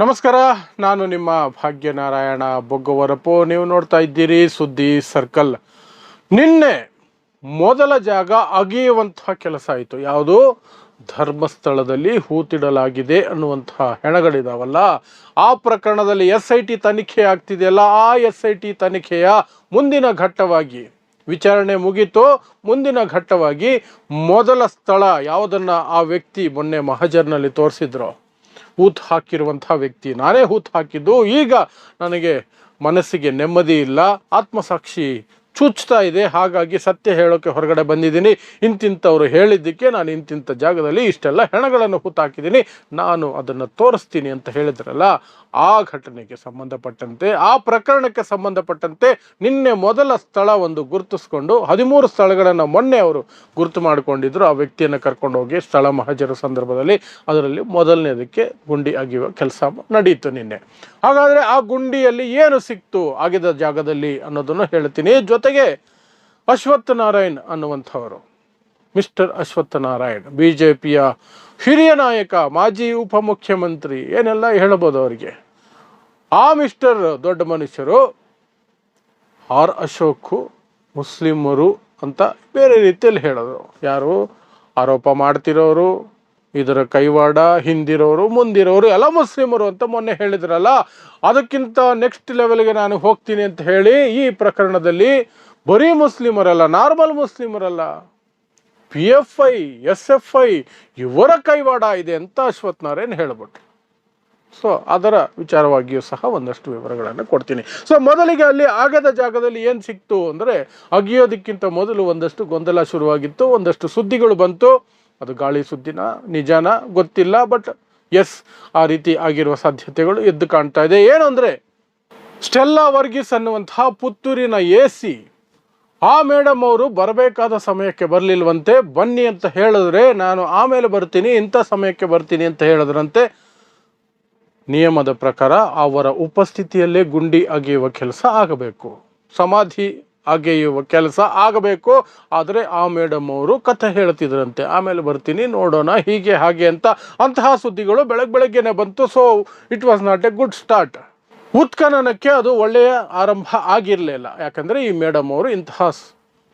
ನಮಸ್ಕಾರ, ನಾನು ನಿಮ್ಮ ಭಾಗ್ಯನಾರಾಯಣ ಬೊಗ್ಗವರಪ್ಪು ನೀವು ನೋಡ್ತಾ ಇದ್ದೀರಿ ಸುದ್ದಿ ಸರ್ಕಲ್. ನಿನ್ನೆ ಮೊದಲ ಜಾಗ ಅಗೆಯುವಂತಹ ಕೆಲಸ ಆಯಿತು. ಯಾವುದು? ಧರ್ಮಸ್ಥಳದಲ್ಲಿ ಹೂತಿಡಲಾಗಿದೆ ಅನ್ನುವಂತಹ ಹೆಣಗಳಿದಾವಲ್ಲ, ಆ ಪ್ರಕರಣದಲ್ಲಿ ಎಸ್ ಐ ಟಿ ತನಿಖೆ ಆಗ್ತಿದೆಯಲ್ಲ, ಆ ಎಸ್ ಐ ಟಿ ತನಿಖೆಯ ಮುಂದಿನ ಘಟ್ಟವಾಗಿ ವಿಚಾರಣೆ ಮುಗೀತು. ಮುಂದಿನ ಘಟ್ಟವಾಗಿ ಮೊದಲ ಸ್ಥಳ ಯಾವುದನ್ನು ಆ ವ್ಯಕ್ತಿ ಮೊನ್ನೆ ಮಹಜರ್ನಲ್ಲಿ ತೋರಿಸಿದ್ರು? ಹೂತ್ ಹಾಕಿರುವಂತಹ ವ್ಯಕ್ತಿ. ನಾನೇ ಹೂತ್ ಹಾಕಿದ್ದು. ಈಗ ನನಗೆ ಮನಸ್ಸಿಗೆ ನೆಮ್ಮದಿ ಇಲ್ಲ. ಆತ್ಮಸಾಕ್ಷಿ ಚುಚ್ತಾ ಇದೆ. ಹಾಗಾಗಿ ಸತ್ಯ ಹೇಳೋಕ್ಕೆ ಹೊರಗಡೆ ಬಂದಿದ್ದೀನಿ. ಇಂತಿಂಥವ್ರು ಹೇಳಿದ್ದಕ್ಕೆ ನಾನು ಇಂತಿಂಥ ಜಾಗದಲ್ಲಿ ಇಷ್ಟೆಲ್ಲ ಹೆಣಗಳನ್ನು ಹೂತಾಕಿದ್ದೀನಿ. ನಾನು ಅದನ್ನು ತೋರಿಸ್ತೀನಿ ಅಂತ ಹೇಳಿದ್ರಲ್ಲ, ಆ ಘಟನೆಗೆ ಸಂಬಂಧಪಟ್ಟಂತೆ, ಆ ಪ್ರಕರಣಕ್ಕೆ ಸಂಬಂಧಪಟ್ಟಂತೆ ನಿನ್ನೆ ಮೊದಲ ಸ್ಥಳ ಒಂದು ಗುರುತಿಸ್ಕೊಂಡು ಹದಿಮೂರು ಸ್ಥಳಗಳನ್ನು ಮೊನ್ನೆ ಅವರು ಗುರುತು ಮಾಡಿಕೊಂಡಿದ್ದರು ಆ ವ್ಯಕ್ತಿಯನ್ನು ಕರ್ಕೊಂಡು ಹೋಗಿ ಸ್ಥಳ ಮಹಜರ ಸಂದರ್ಭದಲ್ಲಿ ಅದರಲ್ಲಿ ಮೊದಲನೇದಕ್ಕೆ ಗುಂಡಿ ಅಗಿಯುವ ಕೆಲಸ ನಡೆಯಿತು ನಿನ್ನೆ. ಹಾಗಾದರೆ ಆ ಗುಂಡಿಯಲ್ಲಿ ಏನು ಸಿಕ್ತು? ಆಗಿದ ಜಾಗದಲ್ಲಿ ಅನ್ನೋದನ್ನು ಹೇಳ್ತೀನಿ. ಜೊತೆಗೆ Ashwath Narayan ಅನ್ನುವಂಥವರು. Mister Ashwath Narayan B J ಪಿಯ ಹಿರಿಯ ನಾಯಕ, ಮಾಜಿ ಉಪಮುಖ್ಯಮಂತ್ರಿ, ಏನೆಲ್ಲ ಹೇಳ್ಬೋದು ಅವರಿಗೆ? ಆ ಮಿಸ್ಟರ್ ದೊಡ್ಡ ಮನುಷ್ಯರು, ಆರ್ ಅಶೋಕು, ಮುಸ್ಲಿಮರು ಅಂತ ಬೇರೆ ರೀತಿಯಲ್ಲಿ ಹೇಳೋದು ಯಾರು? ಆರೋಪ ಮಾಡ್ತಿರೋರು ಇದರ ಕೈವಾಡ ಹಿಂದಿರೋರು, ಮುಂದಿರೋರು, ಎಲ್ಲ ಮುಸ್ಲಿಮರು ಅಂತ ಮೊನ್ನೆ ಹೇಳಿದ್ರಲ್ಲ. ಅದಕ್ಕಿಂತ ನೆಕ್ಸ್ಟ್ ಲೆವೆಲ್ಗೆ ನಾನು ಹೋಗ್ತೀನಿ ಅಂತ ಹೇಳಿ ಈ ಪ್ರಕರಣದಲ್ಲಿ ಬರೀ ಮುಸ್ಲಿಮರಲ್ಲ normal ಮುಸ್ಲಿಮರಲ್ಲ P F I S F I ಇವರ ಕೈವಾಡ ಇದೆ ಅಂತ ಅಶ್ವಥ್ ನಾರಾಯಣ್ ಹೇಳ್ಬಿಟ್ರು. ಸೊ ಅದರ ವಿಚಾರವಾಗಿಯೂ ಸಹ ಒಂದಷ್ಟು ವಿವರಗಳನ್ನು ಕೊಡ್ತೀನಿ. ಸೊ ಮೊದಲಿಗೆ ಅಲ್ಲಿ ಆಗದ ಜಾಗದಲ್ಲಿ ಏನು ಸಿಕ್ತು ಅಂದರೆ, ಅಗಿಯೋದಕ್ಕಿಂತ ಮೊದಲು ಒಂದಷ್ಟು ಗೊಂದಲ ಶುರುವಾಗಿತ್ತು, ಒಂದಷ್ಟು ಸುದ್ದಿಗಳು ಬಂತು. ಅದು ಗಾಳಿ ಸುದ್ದಿನ, ನಿಜಾನ ಗೊತ್ತಿಲ್ಲ ಬಟ್ ಎಸ್ ಆ ರೀತಿ ಆಗಿರುವ ಸಾಧ್ಯತೆಗಳು ಎದ್ದು ಕಾಣ್ತಾ ಇದೆ. ಏನು ಅಂದರೆ, ಸ್ಟೆಲ್ಲಾ ವರ್ಗೀಸ್ ಅನ್ನುವಂತಹ ಪುತ್ತೂರಿನ ಎ ಸಿ, ಆ ಮೇಡಮ್ ಅವರು ಬರಬೇಕಾದ ಸಮಯಕ್ಕೆ ಬರಲಿಲ್ವಂತೆ, ಬನ್ನಿ ಅಂತ ಹೇಳಿದ್ರೆ ನಾನು ಆಮೇಲೆ ಬರ್ತೀನಿ, ಇಂಥ ಸಮಯಕ್ಕೆ ಬರ್ತೀನಿ ಅಂತ ಹೇಳಿದ್ರಂತೆ. ನಿಯಮದ ಪ್ರಕಾರ ಅವರ ಉಪಸ್ಥಿತಿಯಲ್ಲೇ ಗುಂಡಿ ಅಗೆಯುವ ಕೆಲಸ ಆಗಬೇಕು. ಸಮಾಧಿ ಅಗೆಯುವ ಕೆಲಸ ಆಗಬೇಕು. ಆದರೆ ಆ ಮೇಡಮ್ ಅವರು ಕಥೆ ಹೇಳ್ತಿದ್ರಂತೆ. ಆಮೇಲೆ ಬರ್ತೀನಿ, ನೋಡೋಣ, ಹೀಗೆ, ಹಾಗೆ ಅಂತ. ಅಂತಹ ಸುದ್ದಿಗಳು ಬೆಳಗ್ಗೆ ಬೆಳಗ್ಗೆನೆ ಬಂತು. So it was not a good start ಉತ್ಖನನಕ್ಕೆ ಅದು ಒಳ್ಳೆಯ ಆರಂಭ ಆಗಿರಲಿಲ್ಲ. ಯಾಕಂದರೆ ಈ ಮೇಡಮ್ ಅವರು ಇಂತಹ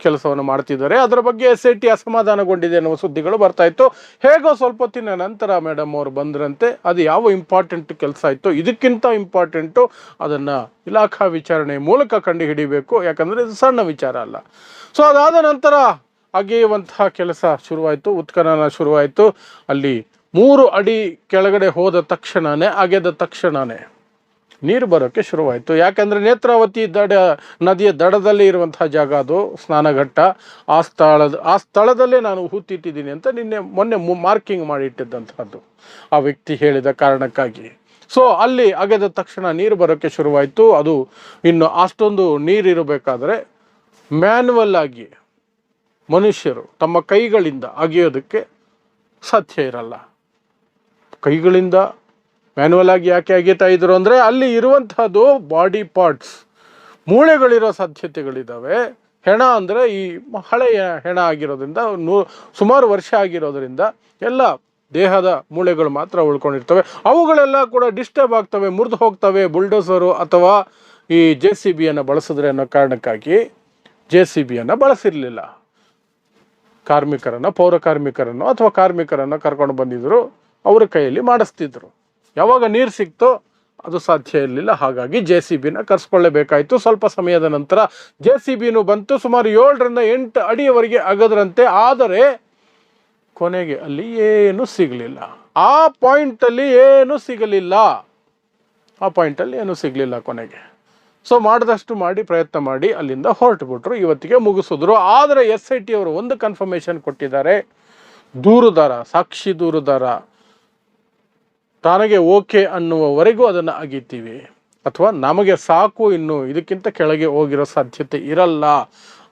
ಕೆಲಸವನ್ನು ಮಾಡ್ತಿದ್ದಾರೆ. ಅದರ ಬಗ್ಗೆ ಎಸ್ ಐ ಟಿ ಅಸಮಾಧಾನಗೊಂಡಿದೆ ಅನ್ನುವ ಸುದ್ದಿಗಳು ಬರ್ತಾ ಇತ್ತು. ಹೇಗೋ ಸ್ವಲ್ಪ ಹೊತ್ತಿನ ನಂತರ ಮೇಡಮ್ ಅವರು ಬಂದ್ರಂತೆ. ಅದು ಯಾವ ಇಂಪಾರ್ಟೆಂಟ್ ಕೆಲಸ ಇತ್ತು, ಇದಕ್ಕಿಂತ ಇಂಪಾರ್ಟೆಂಟು ಅದನ್ನು ಇಲಾಖಾ ವಿಚಾರಣೆ ಮೂಲಕ ಕಂಡು ಹಿಡಿಬೇಕು ಯಾಕಂದರೆ ಇದು ಸಣ್ಣ ವಿಚಾರ ಅಲ್ಲ. ಸೊ ಅದಾದ ನಂತರ ಅಗೆಯುವಂತಹ ಕೆಲಸ ಶುರುವಾಯಿತು. ಉತ್ಖನನ ಶುರುವಾಯಿತು. ಅಲ್ಲಿ ಮೂರು ಅಡಿ ಕೆಳಗಡೆ ಹೋದ ತಕ್ಷಣವೇ ಅಗೆದ ತಕ್ಷಣವೇ ನೀರು ಬರೋಕ್ಕೆ ಶುರುವಾಯಿತು. ಯಾಕಂದರೆ ನೇತ್ರಾವತಿ ದಡ, ನದಿಯ ದಡದಲ್ಲಿ ಇರುವಂತಹ ಜಾಗ ಅದು, ಸ್ನಾನಘಟ್ಟ. ಆ ಸ್ಥಳದ, ಆ ಸ್ಥಳದಲ್ಲೇ ನಾನು ಹೂತಿಟ್ಟಿದ್ದೀನಿ ಅಂತ ನಿನ್ನೆ ಮೊನ್ನೆ ಮಾರ್ಕಿಂಗ್ ಮಾಡಿ ಇಟ್ಟಿದ್ದಂಥದ್ದು ಆ ವ್ಯಕ್ತಿ ಹೇಳಿದ ಕಾರಣಕ್ಕಾಗಿ. ಸೊ ಅಲ್ಲಿ ಅಗೆದ ತಕ್ಷಣ ನೀರು ಬರೋಕ್ಕೆ ಶುರುವಾಯಿತು. ಅದು ಇನ್ನು ಅಷ್ಟೊಂದು ನೀರಿರಬೇಕಾದ್ರೆ ಮ್ಯಾನ್ಯಲ್ ಆಗಿ ಮನುಷ್ಯರು ತಮ್ಮ ಕೈಗಳಿಂದ ಅಗೆಯೋದಕ್ಕೆ ಸಾಧ್ಯ ಇರಲ್ಲ. ಕೈಗಳಿಂದ ಮ್ಯಾನ್ಯಲ್ ಆಗಿ ಯಾಕೆ ಅಗೀತಾ ಇದ್ರು ಅಂದರೆ ಅಲ್ಲಿ ಇರುವಂತಹದ್ದು ಬಾಡಿ ಪಾರ್ಟ್ಸ್ ಮೂಳೆಗಳಿರೋ ಸಾಧ್ಯತೆಗಳಿದ್ದಾವೆ ಹೆಣ ಅಂದರೆ ಈ ಹಳೆಯ ಹೆಣ ಆಗಿರೋದ್ರಿಂದ, ನೂ ಸುಮಾರು ವರ್ಷ ಆಗಿರೋದ್ರಿಂದ ಎಲ್ಲ ದೇಹದ ಮೂಳೆಗಳು ಮಾತ್ರ ಉಳ್ಕೊಂಡಿರ್ತವೆ. ಅವುಗಳೆಲ್ಲ ಕೂಡ ಡಿಸ್ಟರ್ಬ್ ಆಗ್ತವೆ, ಮುರಿದು ಹೋಗ್ತವೆ ಬುಲ್ಡೋಸರು ಅಥವಾ ಈ ಜೆ ಸಿ ಬಿಯನ್ನು ಬಳಸಿದ್ರೆ ಅನ್ನೋ ಕಾರಣಕ್ಕಾಗಿ ಜೆ ಸಿ ಬಿಯನ್ನು ಬಳಸಿರಲಿಲ್ಲ. ಕಾರ್ಮಿಕರನ್ನು, ಪೌರ ಕಾರ್ಮಿಕರನ್ನು ಅಥವಾ ಕಾರ್ಮಿಕರನ್ನು ಕರ್ಕೊಂಡು ಬಂದಿದ್ದರು ಅವರ ಕೈಯಲ್ಲಿ ಮಾಡಿಸ್ತಿದ್ರು. ಯಾವಾಗ ನೀರು ಸಿಕ್ತೋ ಅದು ಸಾಧ್ಯ ಇರಲಿಲ್ಲ. ಹಾಗಾಗಿ ಜೆ ಸಿ ಬಿನ ಕರೆಸ್ಕೊಳ್ಳೇಬೇಕಾಯಿತು. ಸ್ವಲ್ಪ ಸಮಯದ ನಂತರ ಜೆ ಸಿ ಬಿನು ಬಂತು. ಸುಮಾರು ಏಳರಿಂದ ಎಂಟು ಅಡಿಯವರೆಗೆ ಅಗದ್ರಂತೆ. ಆದರೆ ಕೊನೆಗೆ ಅಲ್ಲಿ ಏನು ಸಿಗಲಿಲ್ಲ. ಆ ಪಾಯಿಂಟಲ್ಲಿ ಏನು ಸಿಗಲಿಲ್ಲ. ಆ ಪಾಯಿಂಟಲ್ಲಿ ಏನೂ ಸಿಗಲಿಲ್ಲ ಕೊನೆಗೆ. ಸೊ ಮಾಡಿದಷ್ಟು ಮಾಡಿ, ಪ್ರಯತ್ನ ಮಾಡಿ ಅಲ್ಲಿಂದ ಹೊರಟುಬಿಟ್ರು. ಇವತ್ತಿಗೆ ಮುಗಿಸಿದ್ರು. ಆದರೆ ಎಸ್ ಐ ಟಿ ಅವರು ಒಂದು ಕನ್ಫರ್ಮೇಷನ್ ಕೊಟ್ಟಿದ್ದಾರೆ. ದೂರುದಾರ, ಸಾಕ್ಷಿ ದೂರುದಾರ. ತನಗೆ ಓಕೆ ಅನ್ನುವವರೆಗೂ ಅದನ್ನು ಅಗಿತೀವಿ. ಅಥವಾ ನಮಗೆ ಸಾಕು ಇನ್ನು ಇದಕ್ಕಿಂತ ಕೆಳಗೆ ಹೋಗಿರೋ ಸಾಧ್ಯತೆ ಇರಲ್ಲ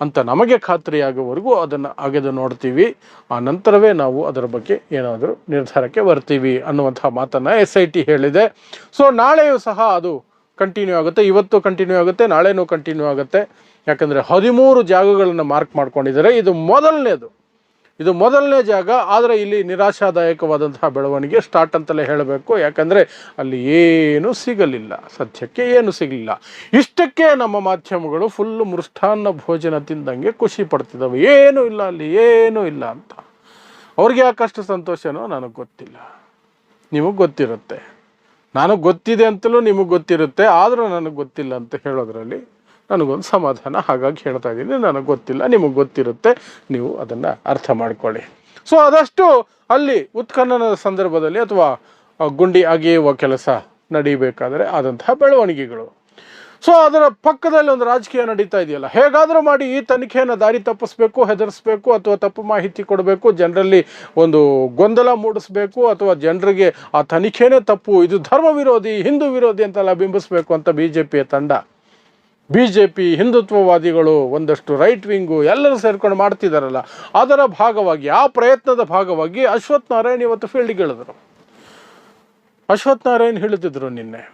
ಅಂತ ನಮಗೆ ಖಾತ್ರಿಯಾಗುವವರೆಗೂ ಅದನ್ನು ಅಗೆದು ನೋಡ್ತೀವಿ. ಆ ನಂತರವೇ ನಾವು ಅದರ ಬಗ್ಗೆ ಏನಾದರೂ ನಿರ್ಧಾರಕ್ಕೆ ಬರ್ತೀವಿ ಅನ್ನುವಂತಹ ಮಾತನ್ನು ಎಸ್ ಐ ಟಿ ಹೇಳಿದೆ. ಸೊ ನಾಳೆಯೂ ಸಹ ಅದು ಕಂಟಿನ್ಯೂ ಆಗುತ್ತೆ. ಇವತ್ತು ಕಂಟಿನ್ಯೂ ಆಗುತ್ತೆ, ನಾಳೆನೂ ಕಂಟಿನ್ಯೂ ಆಗುತ್ತೆ. ಯಾಕಂದರೆ ಹದಿಮೂರು ಜಾಗಗಳನ್ನು ಮಾರ್ಕ್ ಮಾಡ್ಕೊಂಡಿದ್ದಾರೆ. ಇದು ಮೊದಲನೇದು. ಇದು ಮೊದಲನೇ ಜಾಗ, ಆದರೆ ಇಲ್ಲಿ ನಿರಾಶಾದಾಯಕವಾದಂತಹ ಬೆಳವಣಿಗೆ ಸ್ಟಾರ್ಟ್ ಅಂತಲೇ ಹೇಳಬೇಕು. ಯಾಕಂದರೆ ಅಲ್ಲಿ ಏನೂ ಸಿಗಲಿಲ್ಲ. ಸದ್ಯಕ್ಕೆ ಏನು ಸಿಗಲಿಲ್ಲ. ಇಷ್ಟಕ್ಕೆ ನಮ್ಮ ಮಾಧ್ಯಮಗಳು ಫುಲ್ಲು ಮೃಷ್ಟಾನ್ನ ಭೋಜನ ತಿಂದಂಗೆ ಖುಷಿ ಪಡ್ತಿದ್ದಾವೆ. ಏನೂ ಇಲ್ಲ ಅಲ್ಲಿ, ಏನೂ ಇಲ್ಲ ಅಂತ. ಅವ್ರಿಗೆ ಯಾಕಷ್ಟು ಸಂತೋಷನೋ ನನಗೆ ಗೊತ್ತಿಲ್ಲ. ನಿಮಗೆ ಗೊತ್ತಿರುತ್ತೆ. ನನಗೆ ಗೊತ್ತಿದೆ ಅಂತಲೂ ನಿಮಗೆ ಗೊತ್ತಿರುತ್ತೆ. ಆದರೂ ನನಗೆ ಗೊತ್ತಿಲ್ಲ ಅಂತ ಹೇಳೋದ್ರಲ್ಲಿ ನನಗೊಂದು ಸಮಾಧಾನ ಹಾಗಾಗಿ ಹೇಳ್ತಾ ಇದ್ದೀನಿ. ನನಗೆ ಗೊತ್ತಿಲ್ಲ, ನಿಮಗೆ ಗೊತ್ತಿರುತ್ತೆ. ನೀವು ಅದನ್ನು ಅರ್ಥ ಮಾಡ್ಕೊಳ್ಳಿ. ಸೊ ಆದಷ್ಟು ಅಲ್ಲಿ ಉತ್ಖನನದ ಸಂದರ್ಭದಲ್ಲಿ ಅಥವಾ ಗುಂಡಿ ಅಗೆಯುವ ಕೆಲಸ ನಡೀಬೇಕಾದರೆ ಆದಂತಹ ಬೆಳವಣಿಗೆಗಳು. ಸೊ ಅದರ ಪಕ್ಕದಲ್ಲಿ ಒಂದು ರಾಜಕೀಯ ನಡೀತಾ ಇದೆಯಲ್ಲ, ಹೇಗಾದರೂ ಮಾಡಿ ಈ ತನಿಖೆಯನ್ನು ದಾರಿ ತಪ್ಪಿಸ್ಬೇಕು, ಹೆದರಿಸ್ಬೇಕು, ಅಥವಾ ತಪ್ಪು ಮಾಹಿತಿ ಕೊಡಬೇಕು, ಜನರಲ್ಲಿ ಒಂದು ಗೊಂದಲ ಮೂಡಿಸ್ಬೇಕು, ಅಥವಾ ಜನರಿಗೆ ಆ ತನಿಖೆನೇ ತಪ್ಪು, ಇದು ಧರ್ಮ ವಿರೋಧಿ, ಹಿಂದೂ ವಿರೋಧಿ ಅಂತೆಲ್ಲ ಬಿಂಬಿಸ್ಬೇಕು ಅಂತ ಬಿ ಜೆ ಪಿಯ ತಂಡ. ಬಿ ಜೆ ಪಿ ಹಿಂದುತ್ವವಾದಿಗಳು ಒಂದಷ್ಟು ರೈಟ್ ವಿಂಗು ಎಲ್ಲರೂ ಸೇರ್ಕೊಂಡು ಮಾಡ್ತಿದ್ದಾರಲ್ಲ ಅದರ ಭಾಗವಾಗಿ, ಆ ಪ್ರಯತ್ನದ ಭಾಗವಾಗಿ ಅಶ್ವಥ್ ನಾರಾಯಣ್ ಇವತ್ತು ಫೀಲ್ಡಿಗೆ ಇಳಿದ್ರು. ಅಶ್ವಥ್ ನಾರಾಯಣ್ ಹೇಳಿದ್ರು ನಿನ್ನೆ.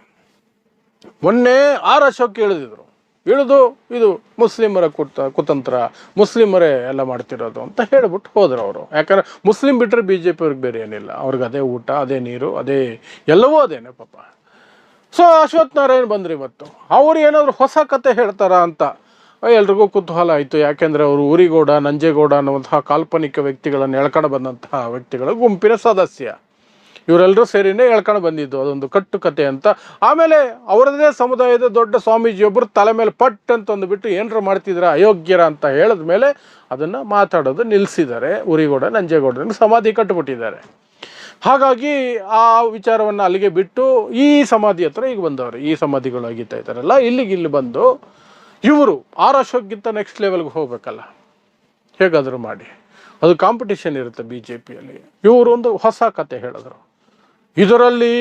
ಮೊನ್ನೆ ಆರ್ ಅಶೋಕ್ ಇಳಿದಿದ್ರು. ಇಳಿದು ಇದು ಮುಸ್ಲಿಮರ ಕುತ ಕುತಂತ್ರ, ಮುಸ್ಲಿಮರೇ ಎಲ್ಲ ಮಾಡ್ತಿರೋದು ಅಂತ ಹೇಳ್ಬಿಟ್ಟು ಹೋದ್ರು ಅವರು. ಯಾಕಂದ್ರೆ ಮುಸ್ಲಿಂ ಬಿಟ್ಟರೆ ಬಿ ಜೆ ಪಿ ಅವ್ರಿಗೆ ಬೇರೆ ಏನಿಲ್ಲ. ಅವ್ರಿಗೆ ಅದೇ ಊಟ, ಅದೇ ನೀರು, ಅದೇ ಎಲ್ಲವೂ ಅದೇನೆ ಪಾಪ. ಸೊ ಅಶ್ವಥ್ ನಾರಾಯಣ್ ಬಂದ್ರಿ ಇವತ್ತು ಅವ್ರು ಏನಾದ್ರು ಹೊಸ ಕತೆ ಹೇಳ್ತಾರ ಅಂತ. ಎಲ್ರಿಗೂ ಕುತೂಹಲ ಆಯಿತು. ಯಾಕೆಂದರೆ ಅವರು ಊರಿಗೌಡ, ನಂಜೇಗೌಡ ಅನ್ನುವಂತಹ ಕಾಲ್ಪನಿಕ ವ್ಯಕ್ತಿಗಳನ್ನು ಹೇಳ್ಕೊಂಡು ಬಂದಂತಹ ವ್ಯಕ್ತಿಗಳ ಗುಂಪಿನ ಸದಸ್ಯ. ಇವರೆಲ್ಲರೂ ಸೇರಿನೇ ಹೇಳ್ಕೊಂಡು ಬಂದಿದ್ದು. ಅದೊಂದು ಕಟ್ಟು ಕತೆ ಅಂತ. ಆಮೇಲೆ ಅವರದೇ ಸಮುದಾಯದ ದೊಡ್ಡ ಸ್ವಾಮೀಜಿಯೊಬ್ಬರು ತಲೆ ಮೇಲೆ ಪಟ್ ಅಂತ ಅಂದುಬಿಟ್ಟು ಏನರು ಮಾಡ್ತಿದ್ರ, ಅಯೋಗ್ಯರ ಅಂತ ಹೇಳಿದ ಮೇಲೆ ಅದನ್ನು ಮಾತಾಡೋದು ನಿಲ್ಲಿಸಿದ್ದಾರೆ ಊರಿಗೌಡ ನಂಜೇಗೌಡನಿಗೆ ಸಮಾಧಿ ಕಟ್ಟಿಬಿಟ್ಟಿದ್ದಾರೆ ಹಾಗಾಗಿ ಆ ವಿಚಾರವನ್ನು ಅಲ್ಲಿಗೆ ಬಿಟ್ಟು ಈ ಸಮಾಧಿ ಹತ್ರ ಈಗ ಬಂದವರು, ಈ ಸಮಾಧಿಗಳು ಅಗಿತಾ ಇದ್ದಾರಲ್ಲ, ಇಲ್ಲಿಗೆ ಇಲ್ಲಿ ಬಂದು ಇವರು ಆರ್ ಅಶೋಕ್ಗಿಂತ ನೆಕ್ಸ್ಟ್ ಲೆವೆಲ್ಗೆ ಹೋಗಬೇಕಲ್ಲ, ಹೇಗಾದರೂ ಮಾಡಿ. ಅದು ಕಾಂಪಿಟಿಷನ್ ಇರುತ್ತೆ ಬಿ ಜೆ ಪಿಯಲ್ಲಿ ಇವರು ಒಂದು ಹೊಸ ಕತೆ ಹೇಳಿದ್ರು. ಇದರಲ್ಲಿ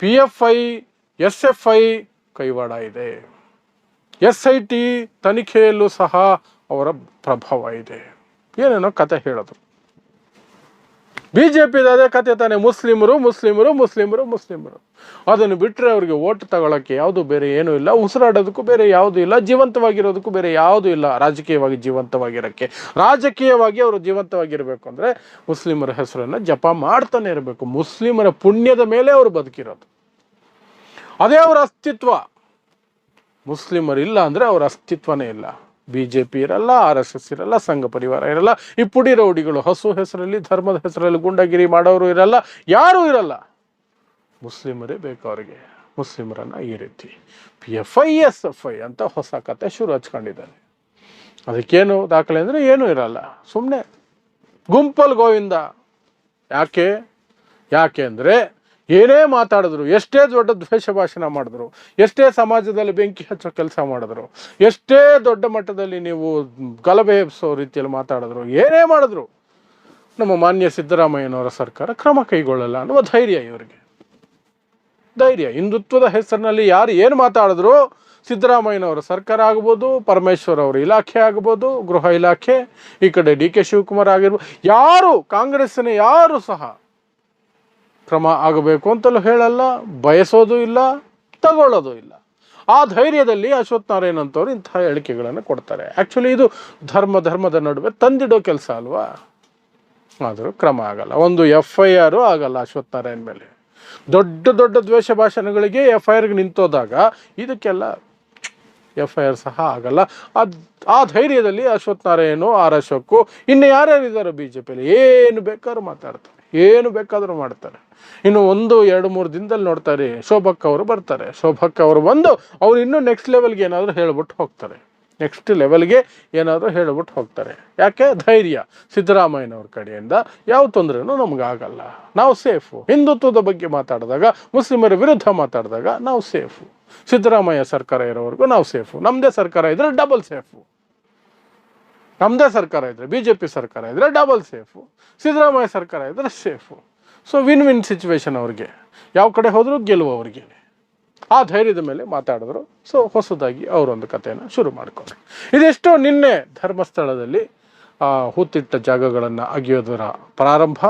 P F I S F I ಕೈವಾಡ ಇದೆ. ಎಸ್ ಐ ಟಿ ತನಿಖೆಯಲ್ಲೂ ಸಹ ಅವರ ಪ್ರಭಾವ ಇದೆ. ಏನೇನೋ ಕತೆ ಹೇಳಿದ್ರು. ಬಿ ಜೆ ಪಿದು ಅದೇ ಕತೆ ತಾನೆ, ಮುಸ್ಲಿಮರು ಮುಸ್ಲಿಮರು ಮುಸ್ಲಿಮರು ಮುಸ್ಲಿಮರು. ಅದನ್ನು ಬಿಟ್ಟರೆ ಅವರಿಗೆ ಓಟ್ ತಗೊಳ್ಳೋಕ್ಕೆ ಯಾವುದು ಬೇರೆ ಏನೂ ಇಲ್ಲ, ಉಸಿರಾಡೋದಕ್ಕೂ ಬೇರೆ ಯಾವುದೂ ಇಲ್ಲ, ಜೀವಂತವಾಗಿರೋದಕ್ಕೂ ಬೇರೆ ಯಾವುದೂ ಇಲ್ಲ. ರಾಜಕೀಯವಾಗಿ ಜೀವಂತವಾಗಿರೋಕ್ಕೆ. ರಾಜಕೀಯವಾಗಿ ಅವರು ಜೀವಂತವಾಗಿರಬೇಕು ಅಂದರೆ ಮುಸ್ಲಿಮರ ಹೆಸರನ್ನು ಜಪ ಮಾಡ್ತಾನೆ ಇರಬೇಕು. ಮುಸ್ಲಿಮರ ಪುಣ್ಯದ ಮೇಲೆ ಅವರು ಬದುಕಿರೋದು. ಅದೇ ಅವರ ಅಸ್ತಿತ್ವ. ಮುಸ್ಲಿಮರಿಲ್ಲ ಅಂದರೆ ಅವರ ಅಸ್ತಿತ್ವನೇ ಇಲ್ಲ. ಬಿ ಜೆ ಪಿ ಇರಲ್ಲ, ಆರ್ ಎಸ್ ಎಸ್ ಇರಲ್ಲ, ಸಂಘ ಪರಿವಾರ ಇರಲ್ಲ, ಈ ಪುಡಿ ರೌಡಿಗಳು ಹಸು ಹೆಸರಲ್ಲಿ, ಧರ್ಮದ ಹೆಸರಲ್ಲಿ ಗುಂಡಗಿರಿ ಮಾಡೋರು ಇರಲ್ಲ, ಯಾರೂ ಇರಲ್ಲ. ಮುಸ್ಲಿಮರೇ ಬೇಕು ಅವರಿಗೆ. ಮುಸ್ಲಿಮರನ್ನು ಈ ರೀತಿ P F I S F I ಅಂತ ಹೊಸ ಕತೆ ಶುರು ಹಚ್ಕೊಂಡಿದ್ದಾರೆ. ಅದಕ್ಕೇನು ದಾಖಲೆ ಅಂದರೆ ಏನೂ ಇರಲ್ಲ. ಸುಮ್ಮನೆ ಗುಂಪಲ್ ಗೋವಿಂದ. ಯಾಕೆ? ಯಾಕೆ ಅಂದರೆ ಏನೇ ಮಾತಾಡಿದ್ರು, ಎಷ್ಟೇ ದೊಡ್ಡ ದ್ವೇಷ ಭಾಷಣ ಮಾಡಿದ್ರು, ಎಷ್ಟೇ ಸಮಾಜದಲ್ಲಿ ಬೆಂಕಿ ಹಚ್ಚೋ ಕೆಲಸ ಮಾಡಿದ್ರು, ಎಷ್ಟೇ ದೊಡ್ಡ ಮಟ್ಟದಲ್ಲಿ ನೀವು ಗಲಭೆ ಎಬ್ಸೋ ರೀತಿಯಲ್ಲಿ ಮಾತಾಡಿದ್ರು, ಏನೇ ಮಾಡಿದ್ರು, ನಮ್ಮ ಮಾನ್ಯ ಸಿದ್ದರಾಮಯ್ಯನವರ ಸರ್ಕಾರ ಕ್ರಮ ಕೈಗೊಳ್ಳಲ್ಲ ಅನ್ನುವ ಧೈರ್ಯ ಇವರಿಗೆ. ಧೈರ್ಯ, ಹಿಂದುತ್ವದ ಹೆಸರಿನಲ್ಲಿ ಯಾರು ಏನು ಮಾತಾಡಿದ್ರು, ಸಿದ್ದರಾಮಯ್ಯನವರ ಸರ್ಕಾರ ಆಗ್ಬೋದು, ಪರಮೇಶ್ವರ್ ಅವರ ಇಲಾಖೆ ಆಗ್ಬೋದು, ಗೃಹ ಇಲಾಖೆ, ಈ ಕಡೆ ಡಿ ಕೆ ಶಿವಕುಮಾರ್ ಆಗಿರ್ಬೋದು, ಯಾರು ಕಾಂಗ್ರೆಸ್ಸಿನ ಯಾರು ಸಹ ಕ್ರಮ ಆಗಬೇಕು ಅಂತಲೂ ಹೇಳಲ್ಲ, ಬಯಸೋದು ಇಲ್ಲ, ತಗೊಳ್ಳೋದು ಇಲ್ಲ. ಆ ಧೈರ್ಯದಲ್ಲಿ ಅಶ್ವಥ್ ನಾರಾಯಣ್ ಅಂತವ್ರು ಇಂತಹ ಹೇಳಿಕೆಗಳನ್ನು ಕೊಡ್ತಾರೆ. ಆ್ಯಕ್ಚುಲಿ ಇದು ಧರ್ಮ, ಧರ್ಮದ ನಡುವೆ ತಂದಿಡೋ ಕೆಲಸ ಅಲ್ವಾ? ಆದರೂ ಕ್ರಮ ಆಗಲ್ಲ. ಒಂದು ಎಫ್ ಐ ಆರು ಆಗಲ್ಲ ಅಶ್ವಥ್ ಮೇಲೆ. ದೊಡ್ಡ ದೊಡ್ಡ ದ್ವೇಷ ಭಾಷಣಗಳಿಗೆ ಎಫ್ ಐ ಆರ್ಗೆ ನಿಂತೋದಾಗ ಇದಕ್ಕೆಲ್ಲ ಎಫ್ ಐ ಆರ್ ಸಹ ಆಗಲ್ಲ. ಅದು ಆ ಧೈರ್ಯದಲ್ಲಿ ಅಶ್ವಥ್ ಆರ್ ಅಶೋಕು, ಇನ್ನು ಯಾರ್ಯಾರಿದ್ದಾರೆ ಬಿ ಜೆ ಪಿಯಲ್ಲಿ ಏನು ಬೇಕಾದ್ರೂ ಮಾತಾಡ್ತಾರೆ. ಏನು ಬೇಕಾದರೂ ಮಾಡ್ತಾರೆ. ಇನ್ನು ಒಂದು, ಎರಡು, ಮೂರು ದಿನದಲ್ಲಿ ನೋಡ್ತಾರೆ ಶೋಭಕ್ ಅವರು ಬರ್ತಾರೆ. ಶೋಭಕ್ ಅವರು ಬಂದು ಅವ್ರು ಇನ್ನೂ ನೆಕ್ಸ್ಟ್ ಲೆವೆಲ್ಗೆ ಏನಾದರೂ ಹೇಳ್ಬಿಟ್ಟು ಹೋಗ್ತಾರೆ. ನೆಕ್ಸ್ಟ್ ಲೆವೆಲ್ಗೆ ಏನಾದರೂ ಹೇಳ್ಬಿಟ್ಟು ಹೋಗ್ತಾರೆ. ಯಾಕೆ? ಧೈರ್ಯ. ಸಿದ್ದರಾಮಯ್ಯನವ್ರ ಕಡೆಯಿಂದ ಯಾವ ತೊಂದರೆನೂ ನಮಗಾಗಲ್ಲ ನಾವು ಸೇಫು ಹಿಂದುತ್ವದ ಬಗ್ಗೆ ಮಾತಾಡಿದಾಗ, ಮುಸ್ಲಿಮರ ವಿರುದ್ಧ ಮಾತಾಡಿದಾಗ ನಾವು ಸೇಫು ಸಿದ್ದರಾಮಯ್ಯ ಸರ್ಕಾರ ಇರೋವರೆಗೂ ನಾವು ಸೇಫು ನಮ್ಮದೇ ಸರ್ಕಾರ ಇದ್ದರೆ ಡಬಲ್ ಸೇಫು ನಮ್ಮದೇ ಸರ್ಕಾರ ಇದ್ದರೆ ಬಿ ಜೆ ಪಿ ಸರ್ಕಾರ ಇದ್ದರೆ ಡಬಲ್ ಸೇಫು ಸಿದ್ದರಾಮಯ್ಯ ಸರ್ಕಾರ ಇದ್ದರೆ safe so win win situation ಅವ್ರಿಗೆ. ಯಾವ ಕಡೆ ಹೋದರೂ ಗೆಲುವು ಅವ್ರಿಗೆ ಆ ಧೈರ್ಯದ ಮೇಲೆ ಮಾತಾಡಿದ್ರು. ಸೊ ಹೊಸದಾಗಿ ಅವರೊಂದು ಕಥೆಯನ್ನು ಶುರು ಮಾಡಿಕೊಂಡ್ರು ಇದೆಷ್ಟೋ ನಿನ್ನೆ ಧರ್ಮಸ್ಥಳದಲ್ಲಿ ಹೂತಿಟ್ಟ ಜಾಗಗಳನ್ನು ಅಗೆಯೋದರ ಪ್ರಾರಂಭ.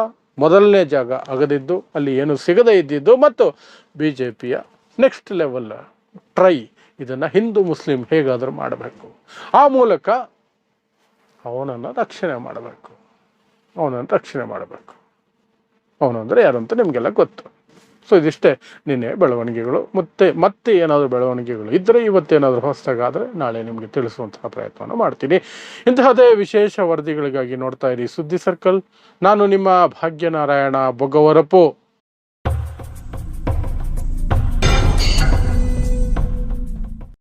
ಮೊದಲನೇ ಜಾಗ ಅಗದಿದ್ದು, ಅಲ್ಲಿ ಏನು ಸಿಗದೇ ಇದ್ದಿದ್ದು ಮತ್ತು ಬಿ ಜೆ ಪಿಯ ನೆಕ್ಸ್ಟ್ ಲೆವೆಲ್ ಟ್ರೈ ಇದನ್ನು ಹಿಂದೂ ಮುಸ್ಲಿಂ ಹೇಗಾದರೂ ಮಾಡಬೇಕು. ಆ ಮೂಲಕ ಅವನನ್ನು ರಕ್ಷಣೆ ಮಾಡಬೇಕು. ಅವನನ್ನು ರಕ್ಷಣೆ ಮಾಡಬೇಕು. ಅವನು ಅಂದರೆ ಯಾರು ಅಂತ ನಿಮಗೆಲ್ಲ ಗೊತ್ತು. ಸೊ ಇದಿಷ್ಟೇ ನಿನ್ನೆ ಬೆಳವಣಿಗೆಗಳು. ಮತ್ತೆ ಮತ್ತೆ ಏನಾದರೂ ಬೆಳವಣಿಗೆಗಳು ಇದ್ದರೆ ಇವತ್ತೇನಾದರೂ ಹೊಸದಾಗಾದರೆ ನಾಳೆ ನಿಮಗೆ ತಿಳಿಸುವಂತಹ ಪ್ರಯತ್ನವನ್ನು ಮಾಡ್ತೀನಿ. ಇಂತಹದೇ ವಿಶೇಷ ವರದಿಗಳಿಗಾಗಿ ನೋಡ್ತಾ ಇರಿ ಸುದ್ದಿ ಸರ್ಕಲ್. ನಾನು ನಿಮ್ಮ ಭಾಗ್ಯನಾರಾಯಣ ಬೊಗವರಪು.